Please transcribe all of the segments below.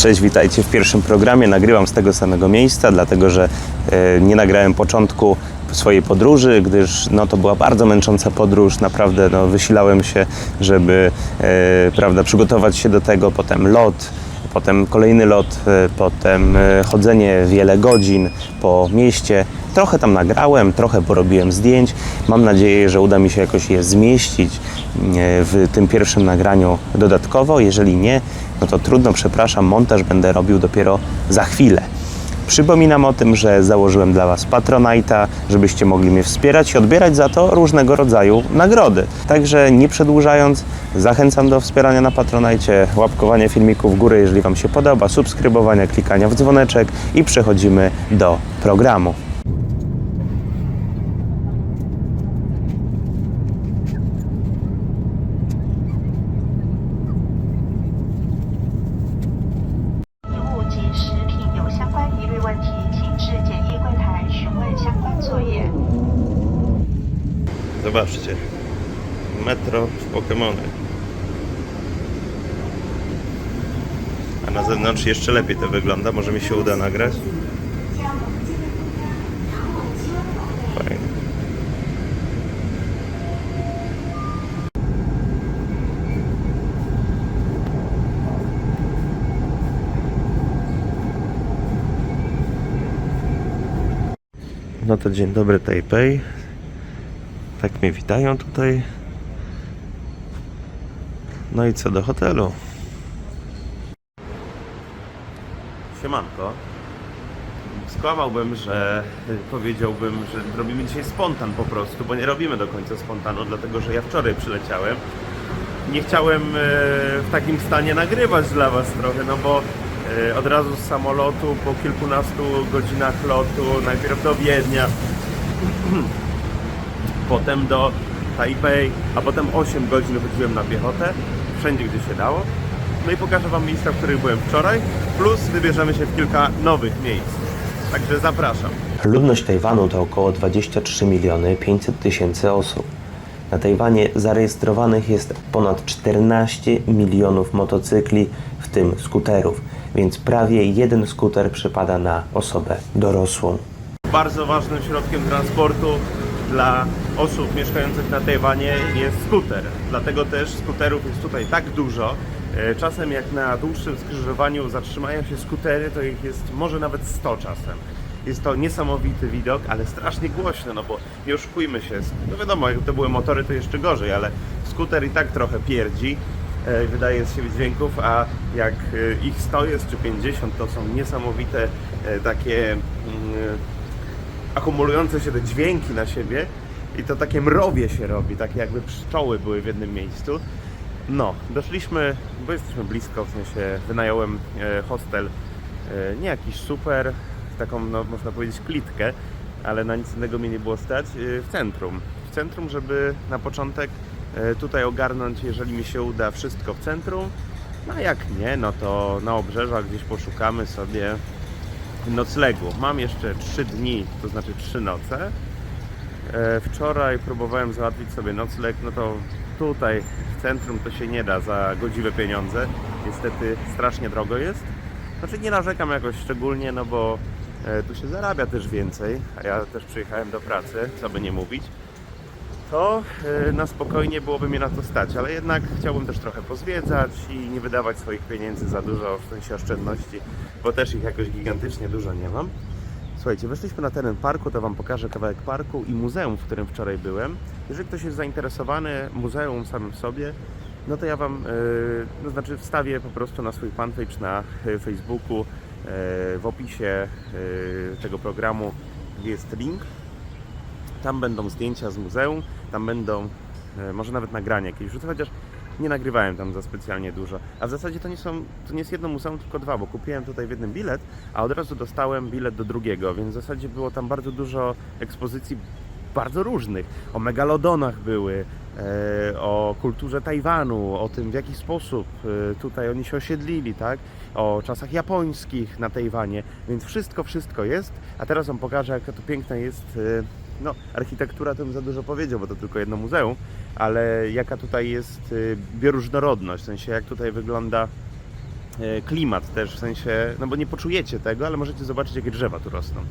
Cześć, witajcie w pierwszym programie. Nagrywam z tego samego miejsca, dlatego że e, nie nagrałem początku swojej podróży, gdyż no, to była bardzo męcząca podróż. Naprawdę no, wysilałem się, żeby e, prawda, przygotować się do tego. Potem lot, potem kolejny lot, e, potem chodzenie wiele godzin po mieście. Trochę tam nagrałem, trochę porobiłem zdjęć. Mam nadzieję, że uda mi się jakoś je zmieścić e, w tym pierwszym nagraniu dodatkowo. Jeżeli nie, no to trudno, przepraszam, montaż będę robił dopiero za chwilę. Przypominam o tym, że założyłem dla Was Patronite'a, żebyście mogli mnie wspierać i odbierać za to różnego rodzaju nagrody. Także nie przedłużając, zachęcam do wspierania na Patronite, łapkowania filmików w górę, jeżeli Wam się podoba, subskrybowania, klikania w dzwoneczek i przechodzimy do programu. Jeszcze lepiej to wygląda, może mi się uda nagrać. No to dzień dobry Taipei. Tak mnie witają tutaj. No i co do hotelu? Siemanko. Skłamałbym, że powiedziałbym, że robimy dzisiaj spontan po prostu, bo nie robimy do końca spontanu, dlatego że ja wczoraj przyleciałem. Nie chciałem e, w takim stanie nagrywać dla Was trochę, no bo e, od razu z samolotu po kilkunastu godzinach lotu, najpierw do Wiednia, potem do Taipei, a potem 8 godzin chodziłem na piechotę, wszędzie gdzie się dało. No i pokażę Wam miejsca, w których byłem wczoraj, plus wybierzemy się w kilka nowych miejsc. Także zapraszam. Ludność Tajwanu to około 23 miliony 500 tysięcy osób. Na Tajwanie zarejestrowanych jest ponad 14 milionów motocykli, w tym skuterów, więc prawie jeden skuter przypada na osobę dorosłą. Bardzo ważnym środkiem transportu dla osób mieszkających na Tajwanie jest skuter. Dlatego też skuterów jest tutaj tak dużo. E, Czasem jak na dłuższym skrzyżowaniu zatrzymają się skutery, to ich jest może nawet 100 czasem. Jest to niesamowity widok, ale strasznie głośno, no bo nie oszukujmy się. No wiadomo, jak to były motory, to jeszcze gorzej, ale skuter i tak trochę pierdzi e, wydaje siebie dźwięków, a jak e, ich 100 jest czy 50, to są niesamowite takie mm, akumulujące się te dźwięki na siebie i to takie mrowie się robi, takie jakby pszczoły były w jednym miejscu. No, doszliśmy, bo jesteśmy blisko, w sensie wynająłem e, hostel, e, nie jakiś super, taką no, można powiedzieć klitkę, ale na nic innego mnie nie było stać, e, w centrum. W centrum, żeby na początek tutaj ogarnąć, jeżeli mi się uda, wszystko w centrum, no a jak nie, no to na obrzeżach gdzieś poszukamy sobie noclegu. Mam jeszcze 3 dni, to znaczy 3 noce. Wczoraj próbowałem załatwić sobie nocleg, no to tutaj w centrum to się nie da za godziwe pieniądze. Niestety strasznie drogo jest. Znaczy nie narzekam jakoś szczególnie, no bo e, tu się zarabia też więcej, a ja też przyjechałem do pracy, co by nie mówić. To e, na spokojnie byłoby mnie na to stać, ale jednak chciałbym też trochę pozwiedzać i nie wydawać swoich pieniędzy za dużo w sensie oszczędności, bo też ich jakoś gigantycznie dużo nie mam. Słuchajcie, weszliśmy na teren parku, to Wam pokażę kawałek parku i muzeum, w którym wczoraj byłem. Jeżeli ktoś jest zainteresowany muzeum samym sobie, no to ja Wam, yy, znaczy wstawię po prostu na swój fanpage na yy, Facebooku, yy, w opisie yy, tego programu jest link. Tam będą zdjęcia z muzeum, tam będą e, może nawet nagrania jakieś chociaż nie nagrywałem tam za specjalnie dużo. A w zasadzie to nie są, to nie jest jedno muzeum, tylko dwa, bo kupiłem tutaj w jednym bilet, a od razu dostałem bilet do drugiego, więc w zasadzie było tam bardzo dużo ekspozycji bardzo różnych. O megalodonach były, e, o kulturze Tajwanu, o tym w jaki sposób e, tutaj oni się osiedlili, tak? O czasach japońskich na Tajwanie, więc wszystko, wszystko jest. A teraz Wam pokażę, jaka to piękna jest e, no, architektura to bym za dużo powiedział, bo to tylko jedno muzeum, ale jaka tutaj jest y, bioróżnorodność, w sensie jak tutaj wygląda e, klimat też, w sensie, no bo nie poczujecie tego, ale możecie zobaczyć jakie drzewa tu rosną.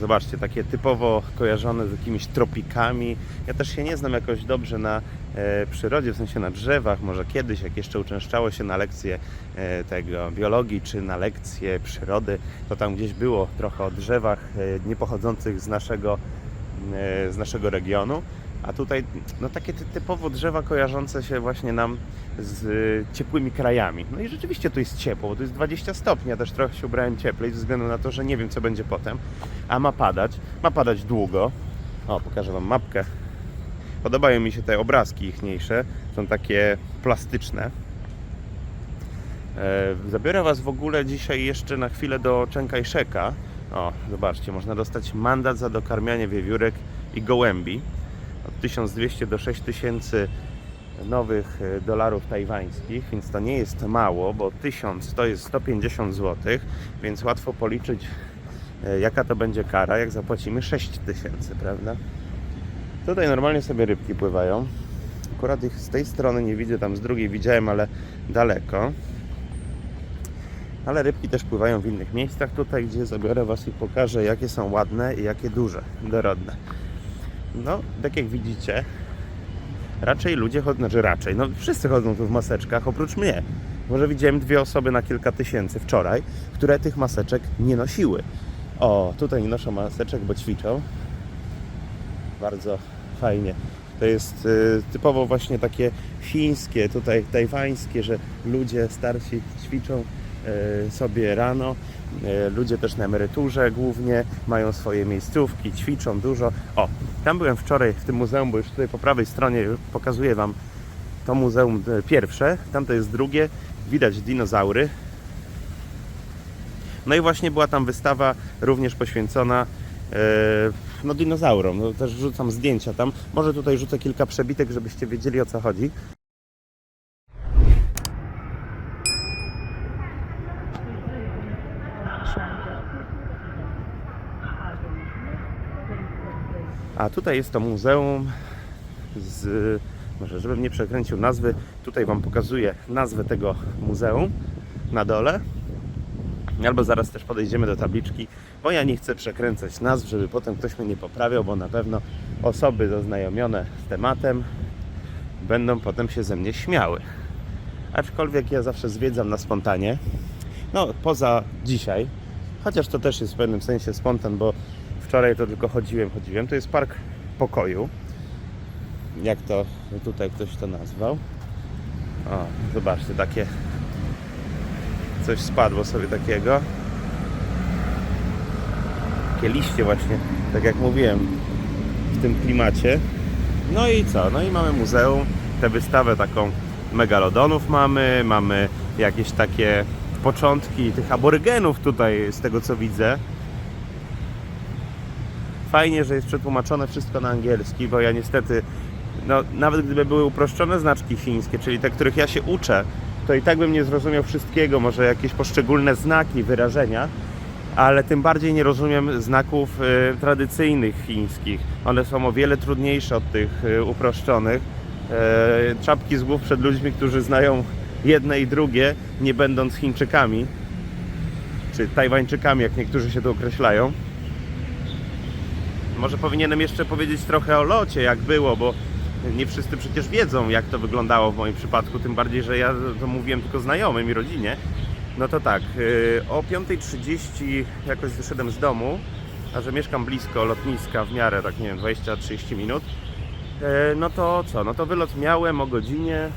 Zobaczcie, takie typowo kojarzone z jakimiś tropikami. Ja też się nie znam jakoś dobrze na e, przyrodzie, w sensie na drzewach. Może kiedyś, jak jeszcze uczęszczało się na lekcje e, tego biologii czy na lekcje przyrody, to tam gdzieś było trochę o drzewach e, nie pochodzących z naszego, z naszego regionu. A tutaj no takie ty- typowo drzewa kojarzące się właśnie nam z e, ciepłymi krajami. No i rzeczywiście tu jest ciepło, bo tu jest 20 stopni. Ja też trochę się ubrałem cieplej ze względu na to, że nie wiem co będzie potem. A ma padać. Ma padać długo. O, pokażę Wam mapkę. Podobają mi się te obrazki ichniejsze. Są takie plastyczne. E, Zabiorę Was w ogóle dzisiaj jeszcze na chwilę do Czenkajszeka. O, zobaczcie, można dostać mandat za dokarmianie wiewiórek i gołębi. Od 1200 do 6000 nowych e, dolarów tajwańskich, więc to nie jest mało, bo 1000 to jest 150 zł, więc łatwo policzyć e, jaka to będzie kara, jak zapłacimy 6000, prawda? Tutaj normalnie sobie rybki pływają. Akurat ich z tej strony nie widzę, tam z drugiej widziałem, ale daleko. Ale rybki też pływają w innych miejscach tutaj, gdzie zabiorę Was i pokażę, jakie są ładne i jakie duże, dorodne. No, tak jak widzicie, raczej ludzie chodzą, znaczy raczej, no wszyscy chodzą tu w maseczkach, oprócz mnie. Może widziałem dwie osoby na kilka tysięcy wczoraj, które tych maseczek nie nosiły. O, tutaj nie noszą maseczek, bo ćwiczą. Bardzo fajnie. To jest y, typowo właśnie takie chińskie, tutaj tajwańskie, że ludzie starsi ćwiczą sobie rano. Y, ludzie też na emeryturze głównie mają swoje miejscówki, ćwiczą dużo. O, tam byłem wczoraj w tym muzeum, bo już tutaj po prawej stronie pokazuję Wam to muzeum y, pierwsze, tam to jest drugie. Widać dinozaury. No i właśnie była tam wystawa również poświęcona e, no, dinozaurom. No, też wrzucam zdjęcia tam. Może tutaj rzucę kilka przebitek, żebyście wiedzieli o co chodzi. A tutaj jest to muzeum z. Może, żebym nie przekręcił nazwy, tutaj Wam pokazuję nazwę tego muzeum na dole. Albo zaraz też podejdziemy do tabliczki, bo ja nie chcę przekręcać nazw, żeby potem ktoś mnie nie poprawiał, bo na pewno osoby zaznajomione z tematem będą potem się ze mnie śmiały. Aczkolwiek ja zawsze zwiedzam na spontanie. No, poza dzisiaj, chociaż to też jest w pewnym sensie spontan, bo wczoraj to tylko chodziłem, chodziłem. To jest park pokoju. Jak to tutaj ktoś to nazwał. O, zobaczcie, takie coś spadło sobie takiego. Takie liście właśnie, tak jak mówiłem, w tym klimacie. No i co? No i mamy muzeum, tę wystawę taką megalodonów mamy, mamy jakieś takie początki tych aborygenów tutaj, z tego co widzę. Fajnie, że jest przetłumaczone wszystko na angielski, bo ja niestety, no, nawet gdyby były uproszczone znaczki chińskie, czyli te, których ja się uczę, to i tak bym nie zrozumiał wszystkiego, może jakieś poszczególne znaki, wyrażenia, ale tym bardziej nie rozumiem znaków y, tradycyjnych chińskich. One są o wiele trudniejsze od tych y, uproszczonych. E, czapki z głów przed ludźmi, którzy znają jedne i drugie, nie będąc Chińczykami, czy Tajwańczykami, jak niektórzy się tu określają. Może powinienem jeszcze powiedzieć trochę o locie, jak było, bo nie wszyscy przecież wiedzą, jak to wyglądało w moim przypadku, tym bardziej, że ja to mówiłem tylko znajomym i rodzinie. No to tak, yy, o 5.30 jakoś wyszedłem z domu, a że mieszkam blisko lotniska w miarę, tak nie wiem, 20-30 minut, yy, no to co, no to wylot miałem o godzinie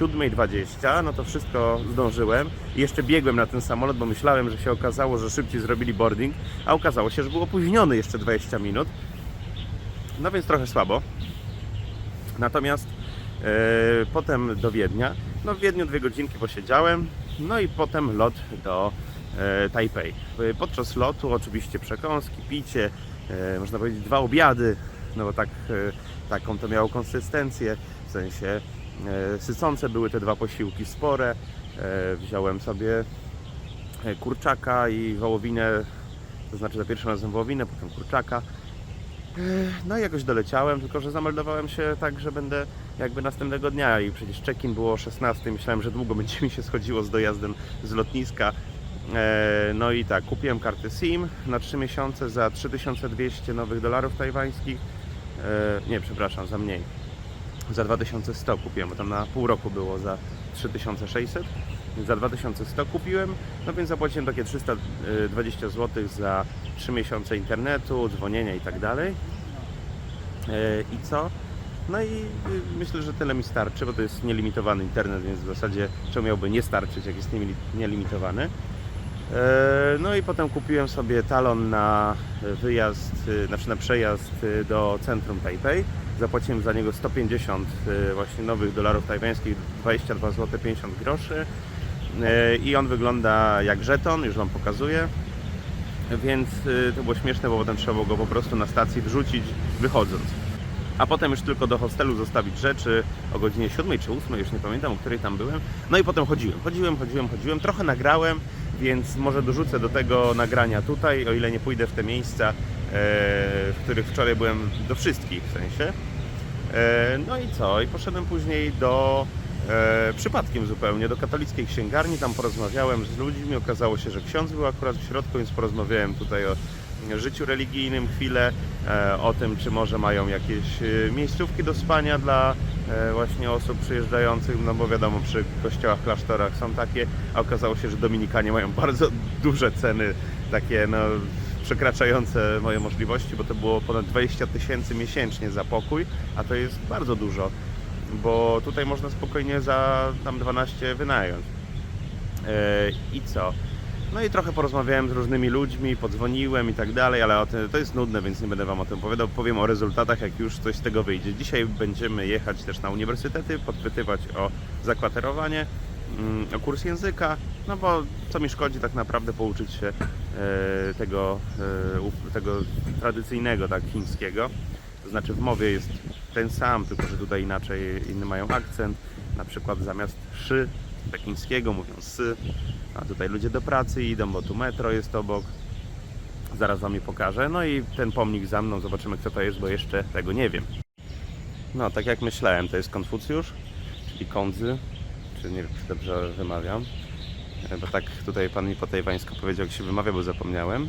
7.20, no to wszystko zdążyłem. I jeszcze biegłem na ten samolot, bo myślałem, że się okazało, że szybciej zrobili boarding, a okazało się, że był opóźniony jeszcze 20 minut. No więc trochę słabo. Natomiast e, potem do Wiednia. No w Wiedniu dwie godzinki posiedziałem. No i potem lot do. E, Podczas lotu oczywiście przekąski, picie, e, można powiedzieć dwa obiady, no bo tak, e, taką to miało konsystencję, w sensie sycące były te dwa posiłki spore. E, wziąłem sobie e, kurczaka i wołowinę, to znaczy za pierwszym razem wołowinę, potem kurczaka. No i jakoś doleciałem, tylko że zameldowałem się tak, że będę jakby następnego dnia i przecież check-in było o 16, myślałem, że długo będzie mi się schodziło z dojazdem z lotniska. E, No i tak, kupiłem kartę SIM na 3 miesiące za 3200 nowych dolarów tajwańskich. E, Nie, przepraszam, za mniej. Za 2100 kupiłem, bo tam na pół roku było za 3600. Za 2100 kupiłem, no więc zapłaciłem takie 320 zł za 3 miesiące internetu, dzwonienia i tak dalej. E, I co? No i myślę, że tyle mi starczy, bo to jest nielimitowany internet, więc w zasadzie czemu miałby nie starczyć, jak jest nieli- nielimitowany. E, No i potem kupiłem sobie talon na wyjazd, y, znaczy na przejazd do centrum Taipei. Zapłaciłem za niego 150 y, właśnie nowych dolarów tajwańskich, 22 zł 50 groszy. E, I on wygląda jak żeton, już Wam pokazuję. Więc y, to było śmieszne, bo potem trzeba było go po prostu na stacji wrzucić wychodząc. A potem już tylko do hostelu zostawić rzeczy o godzinie 7 czy 8, już nie pamiętam, o której tam byłem. No i potem chodziłem, chodziłem, chodziłem, chodziłem. Trochę nagrałem, więc może dorzucę do tego nagrania tutaj, o ile nie pójdę w te miejsca, w których wczoraj byłem, do wszystkich w sensie. E, No i co? I poszedłem później do e, przypadkiem zupełnie do katolickiej księgarni. Tam porozmawiałem z ludźmi. Okazało się, że ksiądz był akurat w środku, więc porozmawiałem tutaj o życiu religijnym chwilę, e, o tym, czy może mają jakieś e, miejscówki do spania dla e, właśnie osób przyjeżdżających, no bo wiadomo, przy kościołach, klasztorach są takie, a okazało się, że Dominikanie mają bardzo duże ceny, takie no przekraczające moje możliwości, bo to było ponad 20 tysięcy miesięcznie za pokój, a to jest bardzo dużo, bo tutaj można spokojnie za tam 12 wynająć. E, I co? No i trochę porozmawiałem z różnymi ludźmi, podzwoniłem i tak dalej, ale tym, to jest nudne, więc nie będę Wam o tym opowiadał. Powiem o rezultatach, jak już coś z tego wyjdzie. Dzisiaj będziemy jechać też na uniwersytety, podpytywać o zakwaterowanie, kurs języka, no bo co mi szkodzi tak naprawdę pouczyć się e, tego, e, tego tradycyjnego, tak, chińskiego. To znaczy w mowie jest ten sam, tylko że tutaj inaczej, inny mają akcent. Na przykład zamiast szy pekińskiego mówią sy, a tutaj ludzie do pracy idą, bo tu metro jest obok. Zaraz Wam je pokażę. No i ten pomnik za mną, zobaczymy kto to jest, bo jeszcze tego nie wiem. No, tak jak myślałem, to jest Konfucjusz, czyli Kondzy, czy nie wiem, czy dobrze wymawiam. E, Bo tak tutaj pan mi po tajwańsku powiedział, jak się wymawia, bo zapomniałem.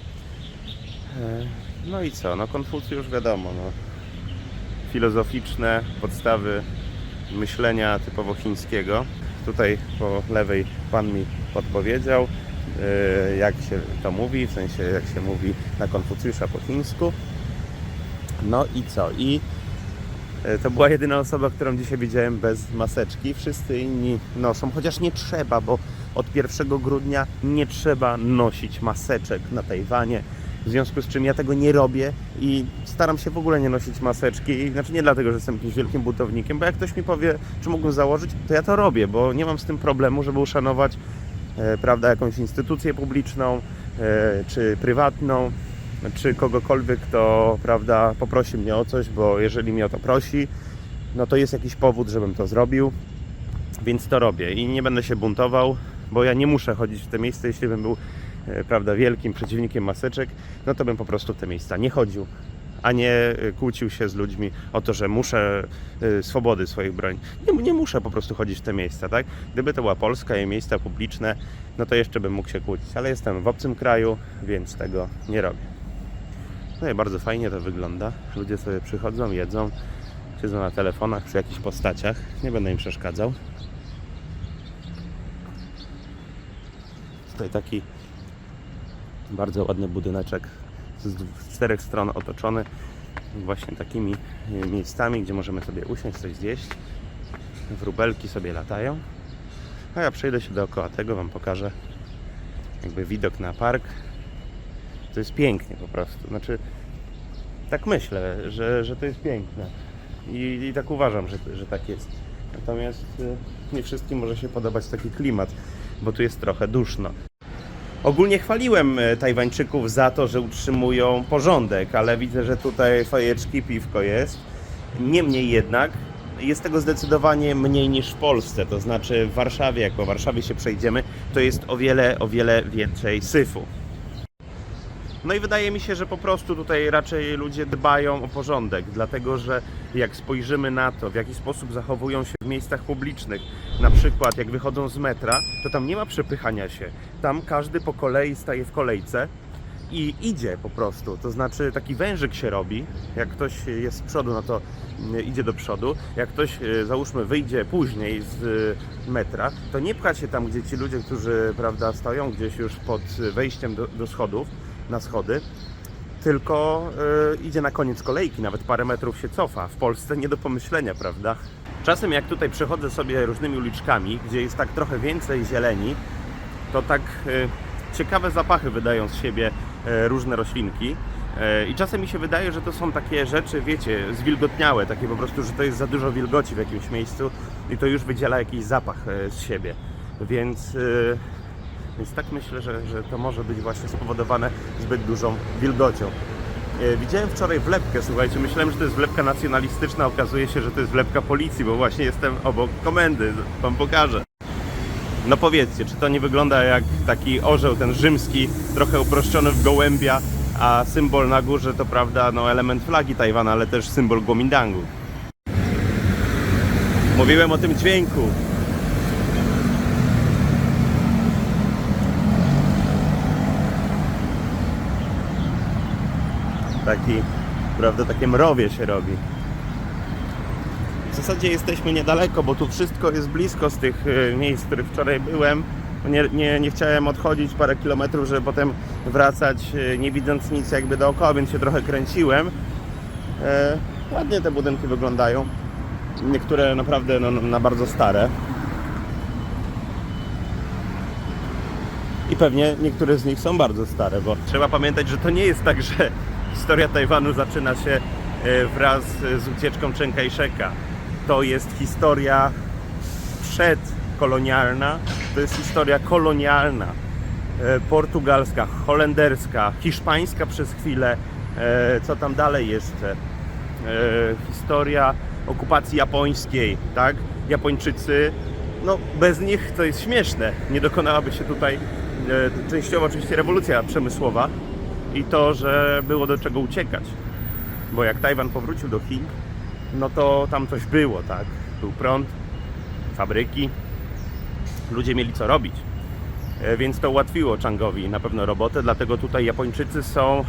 E, No i co? No Konfucjusz wiadomo, no. Filozoficzne podstawy myślenia typowo chińskiego. Tutaj po lewej pan mi podpowiedział, e, jak się to mówi, w sensie jak się mówi na Konfucjusza po chińsku. No i co? I to była jedyna osoba, którą dzisiaj widziałem bez maseczki. Wszyscy inni noszą, chociaż nie trzeba, bo od 1 grudnia nie trzeba nosić maseczek na Tajwanie. W związku z czym ja tego nie robię i staram się w ogóle nie nosić maseczki. Znaczy nie dlatego, że jestem jakimś wielkim butownikiem, bo jak ktoś mi powie, czy mógłbym założyć, to ja to robię, bo nie mam z tym problemu, żeby uszanować e, prawda, jakąś instytucję publiczną, e, czy prywatną, czy kogokolwiek, kto prawda, poprosi mnie o coś, bo jeżeli mnie o to prosi, no to jest jakiś powód, żebym to zrobił, więc to robię i nie będę się buntował, bo ja nie muszę chodzić w te miejsca, jeśli bym był e, prawda, wielkim przeciwnikiem maseczek, no to bym po prostu w te miejsca nie chodził, a nie e, kłócił się z ludźmi o to, że muszę e, swobody swoich bronić. Nie, nie muszę po prostu chodzić w te miejsca, tak? Gdyby to była Polska i miejsca publiczne, no to jeszcze bym mógł się kłócić, ale jestem w obcym kraju, więc tego nie robię. No i bardzo fajnie to wygląda. Ludzie sobie przychodzą, jedzą, siedzą na telefonach przy jakichś postaciach. Nie będę im przeszkadzał. Tutaj taki bardzo ładny budyneczek z czterech stron otoczony właśnie takimi y, miejscami, gdzie możemy sobie usiąść, coś zjeść. Wróbelki sobie latają. A ja przejdę się dookoła tego, Wam pokażę jakby widok na park. To jest pięknie po prostu. Znaczy, tak myślę, że, że to jest piękne. I, i tak uważam, że, że tak jest. Natomiast y, nie wszystkim może się podobać taki klimat, bo tu jest trochę duszno. Ogólnie chwaliłem e, Tajwańczyków za to, że utrzymują porządek, ale widzę, że tutaj fajeczki, piwko jest. Niemniej jednak jest tego zdecydowanie mniej niż w Polsce. To znaczy w Warszawie, jak po Warszawie się przejdziemy, to jest o wiele, o wiele więcej syfu. No i wydaje mi się, że po prostu tutaj raczej ludzie dbają o porządek, dlatego że jak spojrzymy na to, w jaki sposób zachowują się w miejscach publicznych, na przykład jak wychodzą z metra, to tam nie ma przepychania się. Tam każdy po kolei staje w kolejce i idzie po prostu. To znaczy taki wężyk się robi. Jak ktoś jest z przodu, no to mm, idzie do przodu. Jak ktoś, e, załóżmy, wyjdzie później z e, metra, to nie pcha się tam, gdzie ci ludzie, którzy prawda, stoją gdzieś już pod wejściem do, do schodów, na schody, tylko e, idzie na koniec kolejki, nawet parę metrów się cofa. W Polsce nie do pomyślenia, prawda? Czasem jak tutaj przechodzę sobie różnymi uliczkami, gdzie jest tak trochę więcej zieleni, to tak e, ciekawe zapachy wydają z siebie e, różne roślinki. E, I czasem mi się wydaje, że to są takie rzeczy, wiecie, zwilgotniałe, takie po prostu, że to jest za dużo wilgoci w jakimś miejscu i to już wydziela jakiś zapach e, z siebie. Więc, e, więc tak myślę, że, że to może być właśnie spowodowane zbyt dużą wilgocią. E, Widziałem wczoraj wlepkę, słuchajcie, myślałem, że to jest wlepka nacjonalistyczna, okazuje się, że to jest wlepka policji, bo właśnie jestem obok komendy, wam pokażę. No powiedzcie, czy to nie wygląda jak taki orzeł, ten rzymski, trochę uproszczony w gołębia, a symbol na górze to prawda, no element flagi Tajwana, ale też symbol Guomindangu. Mówiłem o tym dźwięku. Taki, prawda, takie mrowie się robi. W zasadzie jesteśmy niedaleko, bo tu wszystko jest blisko z tych e, miejsc, w których wczoraj byłem. Nie, nie, nie chciałem odchodzić parę kilometrów, żeby potem wracać, e, nie widząc nic jakby dookoła, więc się trochę kręciłem. E, ładnie te budynki wyglądają. Niektóre naprawdę no, na bardzo stare. I pewnie niektóre z nich są bardzo stare, bo trzeba pamiętać, że to nie jest tak, że historia Tajwanu zaczyna się e, wraz z ucieczką Chiang Kai-sheka. To jest historia przedkolonialna, to jest historia kolonialna, e, portugalska, holenderska, hiszpańska przez chwilę, e, co tam dalej? E, Historia okupacji japońskiej, tak? Japończycy, no bez nich to jest śmieszne, nie dokonałaby się tutaj częściowo oczywiście rewolucja przemysłowa i to, że było do czego uciekać. Bo jak Tajwan powrócił do Chin, no to tam coś było, tak? Był prąd, fabryki, ludzie mieli co robić. E, Więc to ułatwiło Changowi na pewno robotę, dlatego tutaj Japończycy są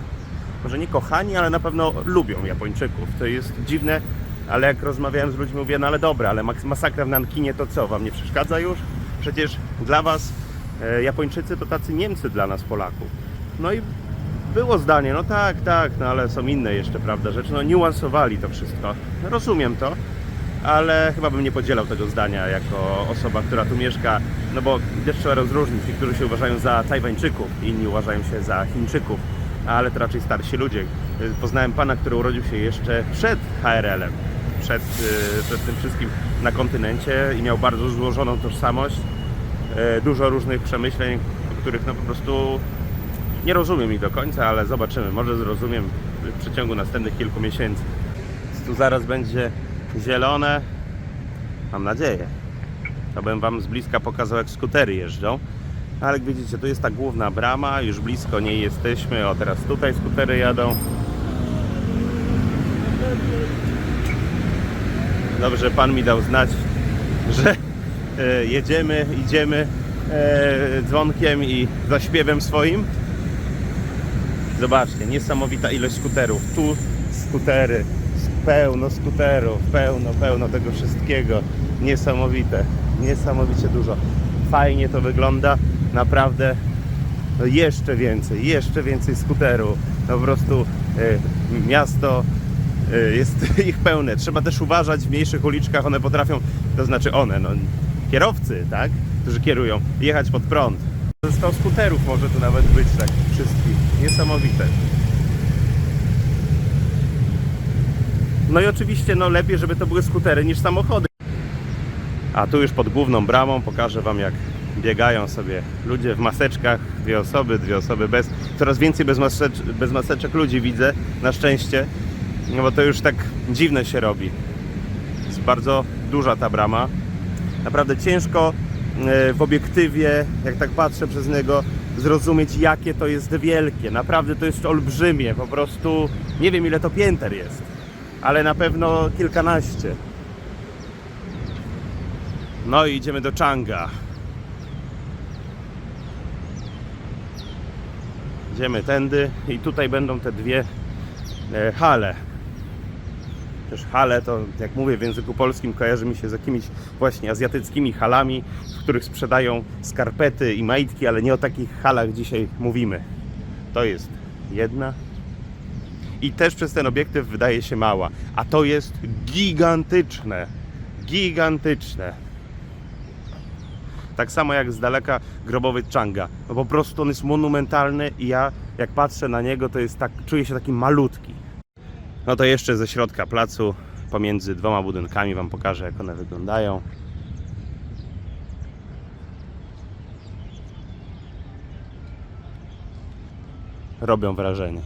może nie kochani, ale na pewno lubią Japończyków. To jest dziwne, ale jak rozmawiałem z ludźmi, mówię, no ale dobra, ale masakra w Nankinie to co, wam nie przeszkadza już? Przecież dla was e, Japończycy to tacy Niemcy dla nas Polaków. No i było zdanie, no tak, tak, no ale są inne jeszcze, prawda, rzeczy, no niuansowali to wszystko. Rozumiem to, ale chyba bym nie podzielał tego zdania jako osoba, która tu mieszka, no bo też trzeba rozróżnić, niektórzy się uważają za Tajwańczyków, inni uważają się za Chińczyków, ale to raczej starsi ludzie. Poznałem pana, który urodził się jeszcze przed HRL-em, przed, y, przed tym wszystkim na kontynencie i miał bardzo złożoną tożsamość, y, dużo różnych przemyśleń, których no po prostu nie rozumiem ich do końca, ale zobaczymy. Może zrozumiem w przeciągu następnych kilku miesięcy. Tu zaraz będzie zielone. Mam nadzieję. To bym Wam z bliska pokazał, jak skutery jeżdżą. Ale jak widzicie, tu jest ta główna brama, już blisko niej jesteśmy. O, teraz tutaj skutery jadą. Dobrze, Pan mi dał znać, że e, jedziemy, idziemy e, dzwonkiem i zaśpiewem swoim. Zobaczcie, niesamowita ilość skuterów. Tu skutery, pełno skuterów, pełno, pełno tego wszystkiego. Niesamowite, niesamowicie dużo. Fajnie to wygląda, naprawdę. No jeszcze więcej, jeszcze więcej skuterów. No po prostu e, miasto e, jest ich pełne. Trzeba też uważać w mniejszych uliczkach, one potrafią, to znaczy one, no kierowcy, tak, którzy kierują, jechać pod prąd. 100 skuterów może tu nawet być tak wszystkich. Niesamowite. No i oczywiście no lepiej, żeby to były skutery niż samochody. A tu już pod główną bramą pokażę Wam jak biegają sobie ludzie w maseczkach, dwie osoby, dwie osoby bez. Coraz więcej bez, masecz, bez maseczek ludzi widzę, na szczęście, no bo to już tak dziwne się robi. Jest bardzo duża ta brama. Naprawdę ciężko w obiektywie, jak tak patrzę przez niego, zrozumieć, jakie to jest wielkie. Naprawdę to jest olbrzymie. Po prostu nie wiem, ile to pięter jest, ale na pewno kilkanaście. No i idziemy do Changa. Idziemy tędy i tutaj będą te dwie e, hale. Też hale to, jak mówię w języku polskim, kojarzy mi się z jakimiś właśnie azjatyckimi halami, w których sprzedają skarpety i majtki, ale nie o takich halach dzisiaj mówimy. To jest jedna. I też przez ten obiektyw wydaje się mała, a to jest gigantyczne. Gigantyczne. Tak samo jak z daleka grobowy Changa. No po prostu on jest monumentalny i ja jak patrzę na niego, to jest tak, czuję się taki malutki. No to jeszcze ze środka placu, pomiędzy dwoma budynkami Wam pokażę jak one wyglądają. Robią wrażenie.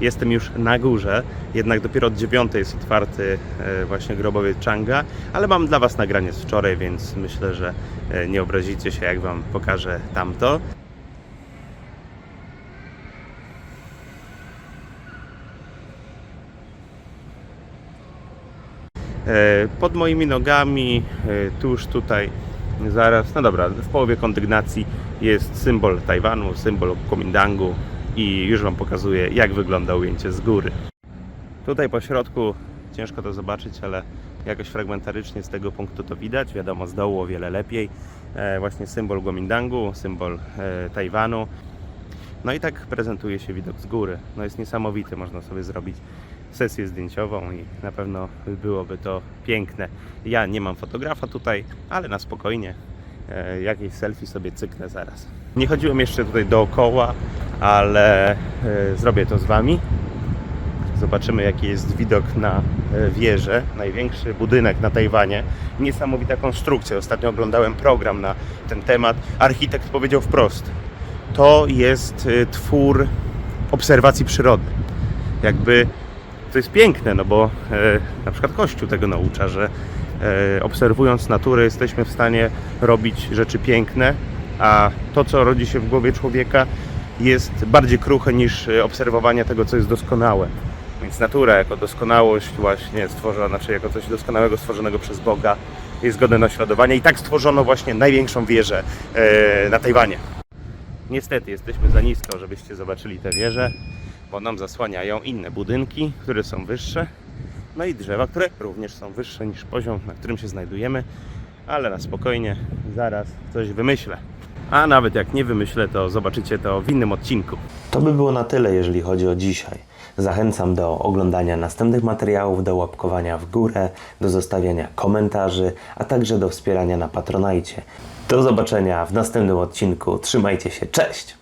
Jestem już na górze, jednak dopiero od 9 jest otwarty e, właśnie grobowiec Changa, ale mam dla Was nagranie z wczoraj, więc myślę, że e, nie obrazicie się jak Wam pokażę tamto. Pod moimi nogami, e, tuż tutaj, zaraz, no dobra, w połowie kondygnacji jest symbol Tajwanu, symbol Kuomintangu i już Wam pokazuję, jak wygląda ujęcie z góry. Tutaj po środku ciężko to zobaczyć, ale jakoś fragmentarycznie z tego punktu to widać. Wiadomo, z dołu o wiele lepiej. E, właśnie symbol Kuomintangu, symbol e, Tajwanu. No i tak prezentuje się widok z góry. No jest niesamowity, można sobie zrobić sesję zdjęciową i na pewno byłoby to piękne. Ja nie mam fotografa tutaj, ale na spokojnie e, jakieś selfie sobie cyknę zaraz. Nie chodziłem jeszcze tutaj dookoła, ale e, zrobię to z Wami. Zobaczymy jaki jest widok na e, wieżę, największy budynek na Tajwanie. Niesamowita konstrukcja. Ostatnio oglądałem program na ten temat. Architekt powiedział wprost: To jest twór obserwacji przyrody. Jakby to jest piękne, no bo e, na przykład Kościół tego naucza, że e, obserwując naturę jesteśmy w stanie robić rzeczy piękne, a to, co rodzi się w głowie człowieka, jest bardziej kruche niż e, obserwowanie tego, co jest doskonałe. Więc natura jako doskonałość właśnie stworzona, znaczy jako coś doskonałego stworzonego przez Boga jest godne naśladowania i tak stworzono właśnie największą wieżę e, na Tajwanie. Niestety jesteśmy za nisko, żebyście zobaczyli te wieże, bo nam zasłaniają inne budynki, które są wyższe, no i drzewa, które również są wyższe niż poziom, na którym się znajdujemy, ale na spokojnie, zaraz coś wymyślę. A nawet jak nie wymyślę, to zobaczycie to w innym odcinku. To by było na tyle, jeżeli chodzi o dzisiaj. Zachęcam do oglądania następnych materiałów, do łapkowania w górę, do zostawiania komentarzy, a także do wspierania na Patronajcie. Do zobaczenia w następnym odcinku. Trzymajcie się, cześć!